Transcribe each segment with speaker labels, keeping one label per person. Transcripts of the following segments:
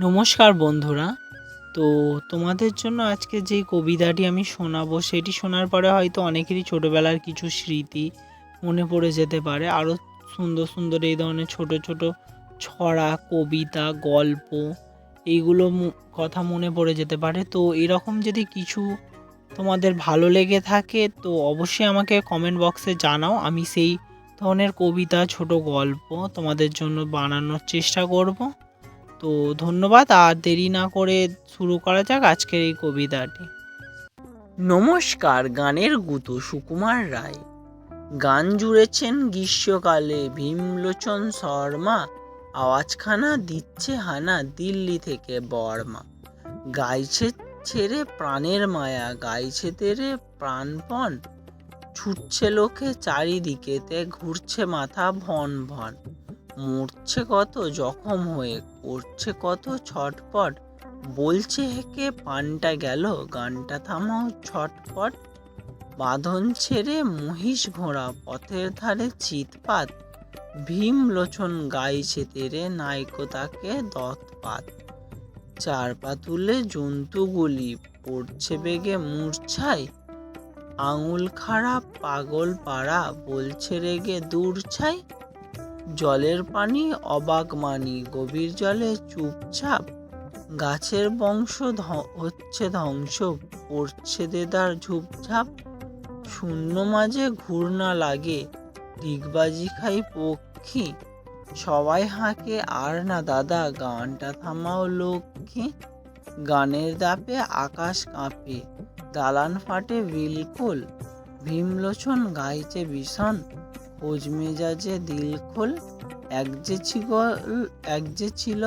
Speaker 1: নমস্কার বন্ধুরা। তো তোমাদের জন্য আজকে যেই কবিতাটি আমি শোনাবো, সেটি শোনার পরে হয়তো অনেকেরই ছোটোবেলার কিছু স্মৃতি মনে পড়ে যেতে পারে। আরও সুন্দর সুন্দর এই ধরনের ছোট ছোট ছড়া, কবিতা, গল্প এইগুলো কথা মনে পড়ে যেতে পারে। তো এরকম যদি কিছু তোমাদের ভালো লেগে থাকে, তো অবশ্যই আমাকে কমেন্ট বক্সে জানাও। আমি সেই ধরনের কবিতা, ছোট গল্প তোমাদের জন্য বানানোর চেষ্টা করব। তো ধন্যবাদ, আর দেরি না করে শুরু করা যাক আজকের এই কবিতাটি। নমস্কার, গানের গুতো সুকুমার রায়। গান জুড়েছেন গ্রীষ্মকালে ভীমলোচন শর্মা, আওয়াজখানা দিচ্ছে হানা দিল্লি থেকে বর্মা। গাইছে ছেড়ে প্রাণের মায়া, গাইছে তেরে প্রাণপণ। ছুটছে লোকে চারিদিকেতে, ঘুরছে মাথা ভন ভন মরছে কত, জখম হয়ে করছে কত, ছটপট। বলছে হেকে পানটা গেল, গানটা থামাও, ছটপট। বাঁধন ছেড়ে মহিষ ঘোড়া, পথের ধারে চিৎপাত। ভীম লোচন গাইছে তেরে, নাইকো তাকে দৎপাত চার পা তুলে জন্তুগুলি পড়ছে বেগে মূর্ছায়। আঙুল খারাপ পাগল পাড়া, বলছে রেগে দূর ছাই। জলের পানি, অবাক মানি, গভীর জলে চুপচাপ। গাছের বংশ হচ্ছে ধ্বংস, পড়ছে দেদার ঝুপঝাপ। শূন্য মাঝে ঘূর্ণা লাগে ডিগবাজি খাই পক্ষী। সবাই হাঁকে, আর না দাদা, গানটা থামাও লক্ষ্মী। গানের দাপে আকাশ কাঁপে, দালান ফাটে বিলকুল। ভীমলোচন গাইছে ভীষণ খোঁজ মেজাজে দিলখোল এক যে ছিল এক যে ছিল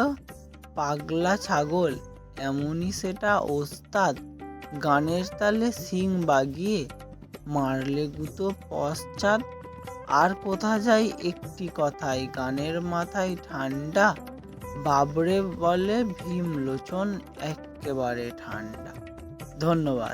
Speaker 1: পাগলা ছাগল, এমনই সেটা ওস্তাদ। গানের তালে সিং বাগিয়ে মারলে গুতো পশ্চাৎ। আর কোথা যাই একটি কথাই, গানের মাথায় ঠান্ডা বাবরে বলে ভীমলোচন একেবারে ঠান্ডা ধন্যবাদ।